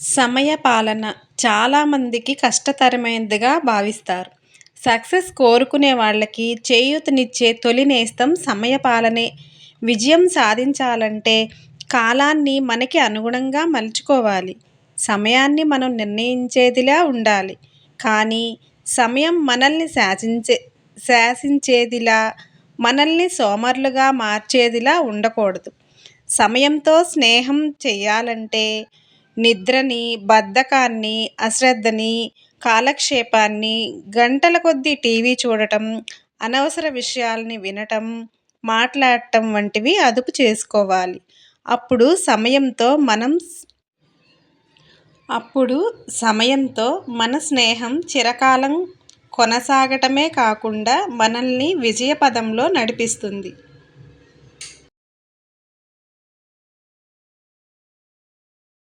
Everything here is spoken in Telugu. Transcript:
సమయ పాలన చాలామందికి కష్టతరమైనదిగా భావిస్తారు. సక్సెస్ కోరుకునే వాళ్ళకి చేయూతనిచ్చే తొలి నేస్తం సమయపాలనే. విజయం సాధించాలంటే కాలాన్ని మనకి అనుగుణంగా మలుచుకోవాలి. సమయాన్ని మనం నిర్ణయించేదిలా ఉండాలి. కానీ సమయం మనల్ని శాసించే శాసించేదిలా మనల్ని సోమరులుగా మార్చేదిలా ఉండకూడదు. సమయంతో స్నేహం చేయాలంటే నిద్రని బద్ధకాన్ని అశ్రద్ధని కాలక్షేపాన్ని గంటల కొద్దీ టీవీ చూడటం అనవసర విషయాల్ని వినటం మాట్లాడటం వంటివి అదుపు చేసుకోవాలి. అప్పుడు సమయంతో మనం అప్పుడు సమయంతో మన స్నేహం చిరకాలం కొనసాగటమే కాకుండా మనల్ని విజయపథంలో నడిపిస్తుంది.